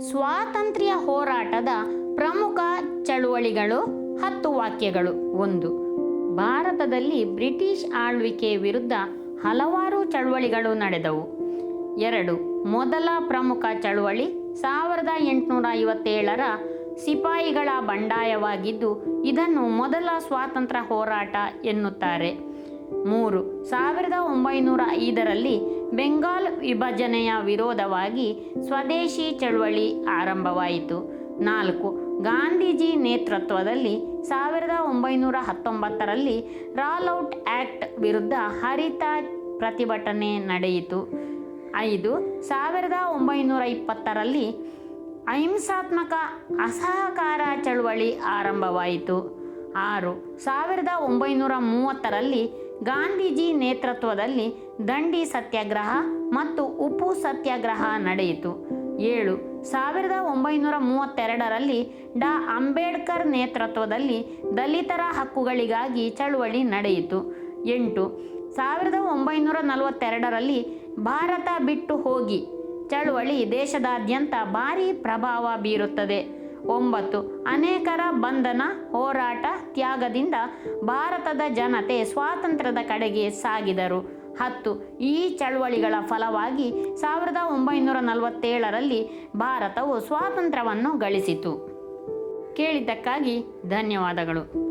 ಸ್ವಾತಂತ್ರ್ಯ ಹೋರಾಟದ ಪ್ರಮುಖ ಚಳುವಳಿಗಳು ಹತ್ತು ವಾಕ್ಯಗಳು. ಒಂದು, ಭಾರತದಲ್ಲಿ ಬ್ರಿಟಿಷ್ ಆಳ್ವಿಕೆ ವಿರುದ್ಧ ಹಲವಾರು ಚಳುವಳಿಗಳು ನಡೆದವು. ಎರಡು, ಮೊದಲ ಪ್ರಮುಖ ಚಳುವಳಿ ಸಾವಿರದ ಎಂಟುನೂರ ಐವತ್ತೇಳರ ಸಿಪಾಯಿಗಳ ಬಂಡಾಯವಾಗಿದ್ದು, ಇದನ್ನು ಮೊದಲ ಸ್ವಾತಂತ್ರ್ಯ ಹೋರಾಟ ಎನ್ನುತ್ತಾರೆ. ಮೂರು, ಸಾವಿರದ ಒಂಬೈನೂರ ಐದರಲ್ಲಿ ಬೆಂಗಾಲ್ ವಿಭಜನೆಯ ವಿರೋಧವಾಗಿ ಸ್ವದೇಶಿ ಚಳುವಳಿ ಆರಂಭವಾಯಿತು. ನಾಲ್ಕು, ಗಾಂಧೀಜಿ ನೇತೃತ್ವದಲ್ಲಿ ಸಾವಿರದ ಒಂಬೈನೂರ ಹತ್ತೊಂಬತ್ತರಲ್ಲಿ ರಾಲ್ಔಟ್ ಆ್ಯಕ್ಟ್ ವಿರುದ್ಧ ಹರಿತ ಪ್ರತಿಭಟನೆ ನಡೆಯಿತು. ಐದು, ಸಾವಿರದ ಒಂಬೈನೂರ ಇಪ್ಪತ್ತರಲ್ಲಿ ಅಹಿಂಸಾತ್ಮಕ ಅಸಹಕಾರ ಚಳುವಳಿ ಆರಂಭವಾಯಿತು. ಆರು, ಸಾವಿರದ ಒಂಬೈನೂರ ಮೂವತ್ತರಲ್ಲಿ ಗಾಂಧೀಜಿ ನೇತೃತ್ವದಲ್ಲಿ ದಂಡಿ ಸತ್ಯಾಗ್ರಹ ಮತ್ತು ಉಪ್ಪು ಸತ್ಯಾಗ್ರಹ ನಡೆಯಿತು. ಏಳು, ಸಾವಿರದ ಒಂಬೈನೂರ ಮೂವತ್ತೆರಡರಲ್ಲಿ ಡಾ ಅಂಬೇಡ್ಕರ್ ನೇತೃತ್ವದಲ್ಲಿ ದಲಿತರ ಹಕ್ಕುಗಳಿಗಾಗಿ ಚಳುವಳಿ ನಡೆಯಿತು. ಎಂಟು, ಸಾವಿರದ ಒಂಬೈನೂರ ನಲವತ್ತೆರಡರಲ್ಲಿ ಭಾರತ ಬಿಟ್ಟು ಹೋಗಿ. ಚಳುವಳಿ ದೇಶದಾದ್ಯಂತ ಭಾರೀ ಪ್ರಭಾವ ಬೀರುತ್ತದೆ. ಒಂಬತ್ತು. ಅನೇಕರ ಬಂಧನ, ಹೋರಾಟ, ತ್ಯಾಗದಿಂದ ಭಾರತದ ಜನತೆ ಸ್ವಾತಂತ್ರ್ಯದ ಕಡೆಗೆ ಸಾಗಿದರು. ಹತ್ತು. ಈ ಚಳುವಳಿಗಳ ಫಲವಾಗಿ ಸಾವಿರದ ಒಂಬೈನೂರ ನಲವತ್ತೇಳರಲ್ಲಿ ಭಾರತವು ಸ್ವಾತಂತ್ರ್ಯವನ್ನು ಗಳಿಸಿತು. ಕೇಳಿದ್ದಕ್ಕಾಗಿ ಧನ್ಯವಾದಗಳು.